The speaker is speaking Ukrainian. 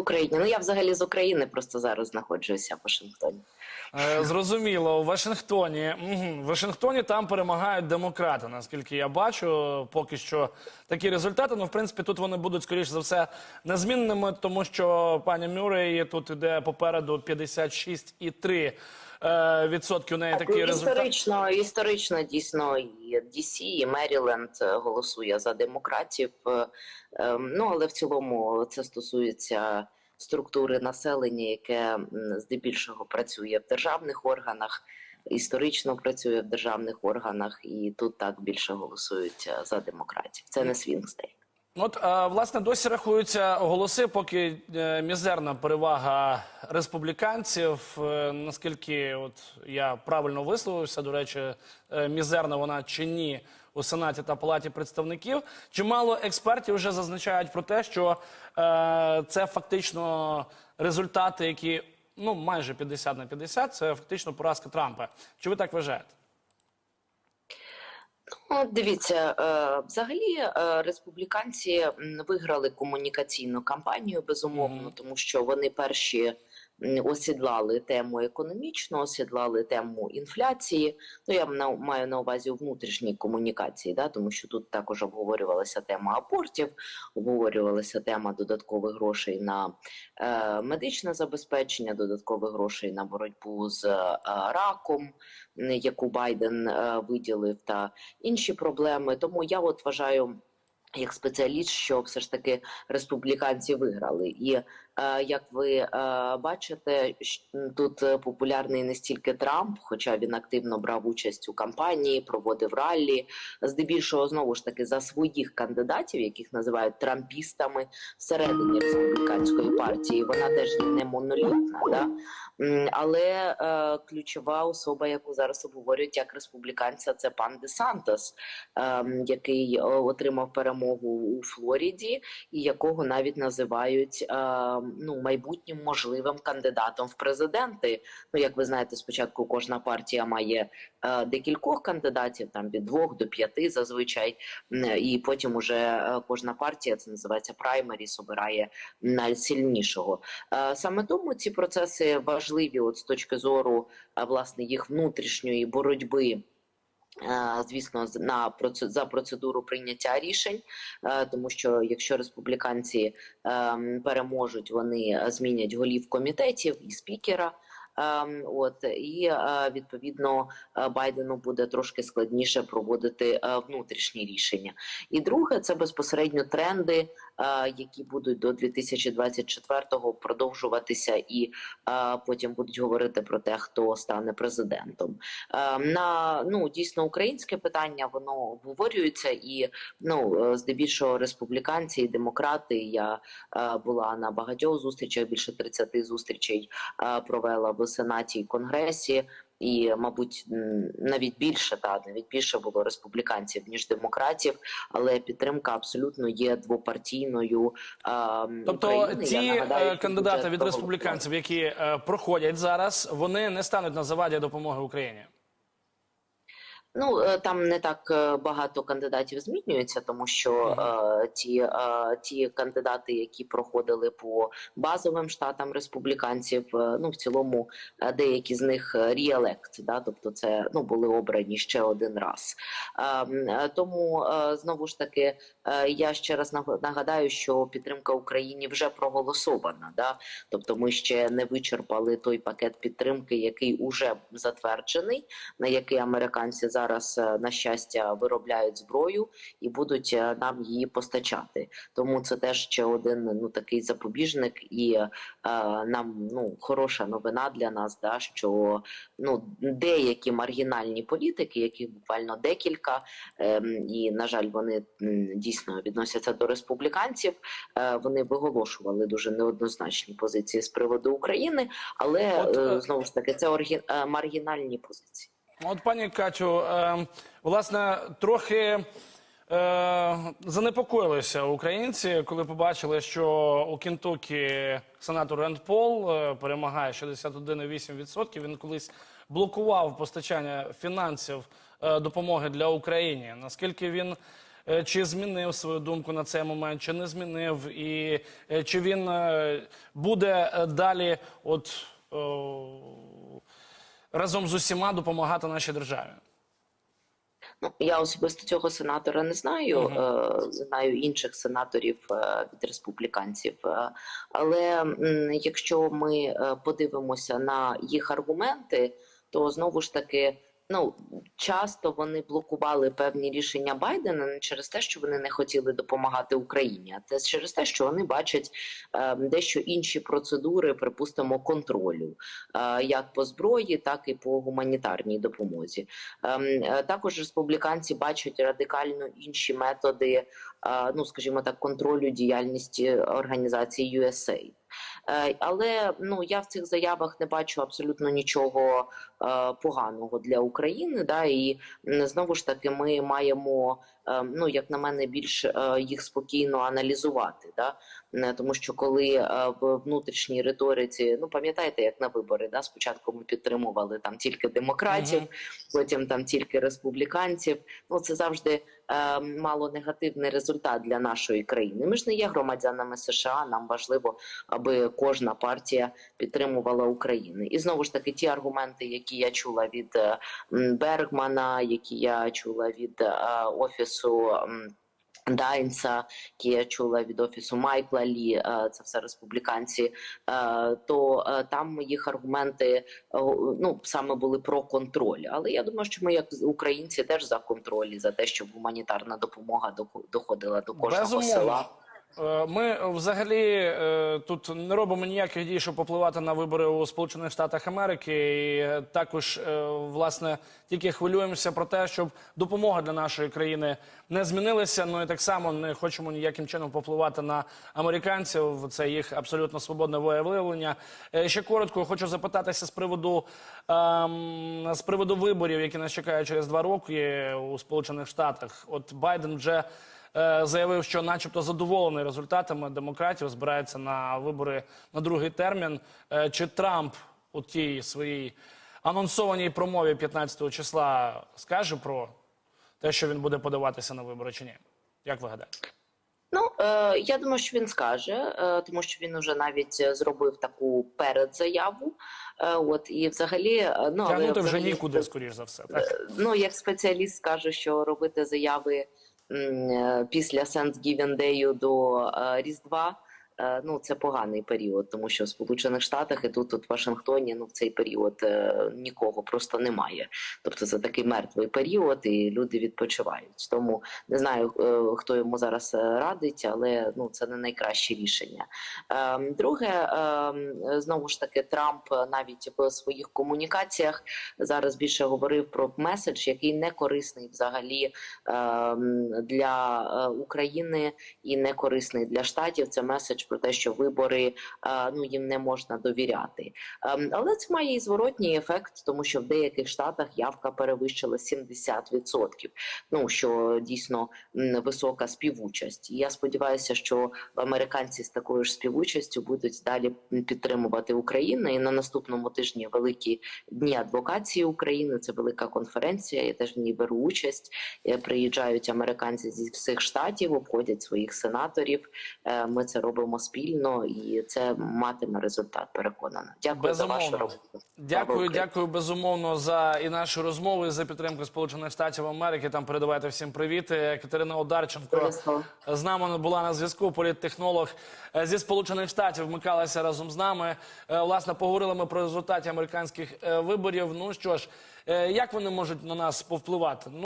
Україні. Ну я взагалі з України просто зараз знаходжуся в Вашингтоні. Е, Зрозуміло, у Вашингтоні. В Вашингтоні там перемагають демократи, наскільки я бачу. Поки що такі результати. Ну, в принципі, тут вони будуть, скоріш за все, незмінними, тому що пані Мюррей тут іде попереду 56,3 е, відсотки. У неї Так, такий результат. історично, історично дійсно і DC, і Меріленд е, голосує за демократів. Е, е, Ну але в цілому це стосується структури населення, яке здебільшого працює в державних органах. Історично працює в державних органах, і тут так більше голосують е, за демократів. Це не свінгстейт. От е, власне досі рахуються голоси, поки е, мізерна перевага республіканців. Е, Наскільки от я правильно висловився, до речі, мізерна вона чи ні у сенаті та палаті представників. Чимало експертів вже зазначають про те, що це фактично результати, які ну майже 50 на 50, Це фактично поразка Трампа. Чи ви так вважаєте? Ну, дивіться, е, взагалі е, республіканці виграли комунікаційну кампанію, безумовно, тому що вони перші осідлали тему економічну, осідлали тему інфляції. Ну я маю на увазі внутрішній комунікації, да, тому що тут також обговорювалася тема абортів, обговорювалася тема додаткових грошей на е, медичне забезпечення, додаткових грошей на боротьбу з е, раком, яку Байден е, виділив, та інші проблеми. Тому я от вважаю. Як спеціаліст, що все ж таки республіканці виграли, і е, як ви е, бачите, тут популярний не стільки Трамп, хоча він активно брав участь у кампанії, проводив раллі. Здебільшого знову ж таки за своїх кандидатів, яких називають трампістами всередині республіканської партії. Вона теж не монолітна, да? Але е, ключова особа, яку зараз обговорюють як республіканця, це пан Де Сантос, ем, який е, отримав перемогу у Флориді, і якого навіть називають ем, ну майбутнім можливим кандидатом в президенти. Ну як ви знаєте, спочатку кожна партія має е, декількох кандидатів, там від двох до п'яти зазвичай, і потім уже е, кожна партія це називається праймеріс, обирає найсильнішого. Е, Саме тому ці процеси важливі, от з точки зору е, власне їх внутрішньої боротьби. Е, Звісно, на за процедуру прийняття рішень, е, тому що якщо республіканці ем, переможуть, вони змінять голів комітетів і спікера. От і е, відповідно е, Байдену буде трошки складніше проводити е, внутрішні рішення. І друге, це безпосередньо тренди, е, які будуть до 2024-го продовжуватися, і потім будуть говорити про те, хто стане президентом. На ну дійсно українське питання воно обговорюється, і ну е, здебільшого республіканці і демократи. Я е, була на багатьох зустрічах, більше 30 зустрічей е, провела в сенаті і конгресі. І, мабуть, навіть більше та навіть більше було республіканців ніж демократів, але підтримка абсолютно є двопартійною. е, Тобто України. ті нагадаю, кандидати від республіканців, які е, проходять зараз, вони не стануть на заваді допомоги Україні. Ну е, там не так е, багато кандидатів змінюється, тому що е, ті, е, ті кандидати, які проходили по базовим штатам республіканців, е, ну в цілому е, деякі з них ріелект, да, тобто це ну були обрані ще один раз. Е, е, тому е, знову ж таки я ще раз наг- нагадаю, що підтримка Україні вже проголосована. Да? Тобто ми ще не вичерпали той пакет підтримки, який уже затверджений, на який американці зараз е, на щастя виробляють зброю і будуть е, нам її постачати. Тому це теж ще один ну такий запобіжник, і е, нам ну хороша новина для нас, да що ну деякі маргінальні політики, яких буквально декілька, ем, і на жаль, вони м, дійсно відносяться до республіканців. е, Вони виголошували дуже неоднозначні позиції з приводу України, але От, е, е, знову ж таки це оргі... маргінальні позиції. От, пані Катю, власне, трохи занепокоїлися українці, коли побачили, що у Кентукі сенатор Ренд Пол перемагає 61,8%. Він колись блокував постачання фінансів допомоги для України. Наскільки він чи змінив свою думку на цей момент, чи не змінив, і е, чи він е, буде е, далі, от о, разом з усіма допомагати нашій державі. Ну, я особисто цього сенатора не знаю. Е, Знаю інших сенаторів е, від республіканців. Е, Але якщо ми е, подивимося на їх аргументи, то знову ж таки. Ну, часто вони блокували певні рішення Байдена не через те, що вони не хотіли допомагати Україні, а це через те, що вони бачать е, дещо інші процедури, припустимо, контролю, е, як по зброї, так і по гуманітарній допомозі. Ем, е, Також республіканці бачать радикально інші методи, е, ну скажімо так, контролю діяльності організації USAID. Е, Але ну я в цих заявах не бачу абсолютно нічого е, поганого для України. Да, і знову ж таки, ми маємо, ну як на мене, більш е, їх спокійно аналізувати. Да? Не, Тому що коли е, в внутрішній риториці, ну пам'ятаєте, як на вибори, да, спочатку ми підтримували там тільки демократів, Мгм. потім там тільки республіканців. Ну це завжди е, мало негативний результат для нашої країни. Ми ж не є громадянами США. Нам важливо, аби кожна партія підтримувала Україну. І знову ж таки, ті аргументи, які я чула від е, Бергмана, які я чула від е, офісу. М, Дайнса, які я чула від офісу Майкла Лі, е, це все республіканці. е, То е, там їх аргументи ну саме були про контроль. Але я думаю, що ми, як українці, теж за контроль за те, щоб гуманітарна допомога дохо- доходила до кожного Безумовно. села. Е, Ми взагалі е, тут не робимо ніяких дій, щоб попливати на вибори у Сполучених Штатах Америки. І також е, власне тільки хвилюємося про те, щоб допомога для нашої країни не змінилася. Ну і так само не хочемо ніяким чином попливати на американців. Це їх абсолютно свободне волевиявлення. Е, Ще коротко хочу запитатися з приводу ем, з приводу виборів, які нас чекають через два роки у Сполучених Штатах. От Байден вже заявив, що, начебто, задоволений результатами демократів, збирається на вибори на другий термін. Е, Чи Трамп у тій своїй анонсованій промові 15 числа скаже про те, що він буде подаватися на вибори, чи ні? Як ви гадаєте? Ну е, я думаю, що він скаже, е, тому що він вже навіть е, зробив таку передзаяву. Е, от і взагалі, е, ну але вже взагалі, нікуди, скоріш за все. Так? ну як спеціаліст скажу, що робити заяви е, після Thanksgiving Day до е, Різдва. Е, Ну, це поганий період, тому що в Сполучених Штатах і тут, тут в Вашингтоні, ну в цей період е, нікого просто немає. Тобто це такий мертвий період, і люди відпочивають. Тому не знаю, е, хто йому зараз радить, але ну це не найкраще рішення. Ем, Друге, ем, знову ж таки, Трамп навіть в своїх комунікаціях зараз більше говорив про меседж, який не корисний взагалі ем, для України і не корисний для штатів. Це меседж про те, що вибори е, ну їм не можна довіряти. Ем, Але це має і зворотній ефект, тому що в деяких штатах явка перевищила 70%. Ну що дійсно висока співучасть. Я сподіваюся, що американці з такою ж співучастю будуть далі підтримувати Україну. І на наступному тижні великі дні адвокації України. Це велика конференція. Я теж в ній беру участь. Е, Приїжджають американці зі всіх штатів, обходять своїх сенаторів. Е, Ми це робимо спільно, і це матиме результат. Переконана. Дякую за вашу Безумовно. роботу. Дякую, дякую безумовно за і нашу розмову, і за підтримку Сполучених Штатів Америки. Там передавайте всім привіт. Катерина Одарченко з нами була на зв'язку. Політтехнолог е, зі Сполучених Штатів вмикалася разом з нами. Е, Власне, поговорили ми про результати американських е, виборів. Ну що ж, е, як вони можуть на нас повпливати?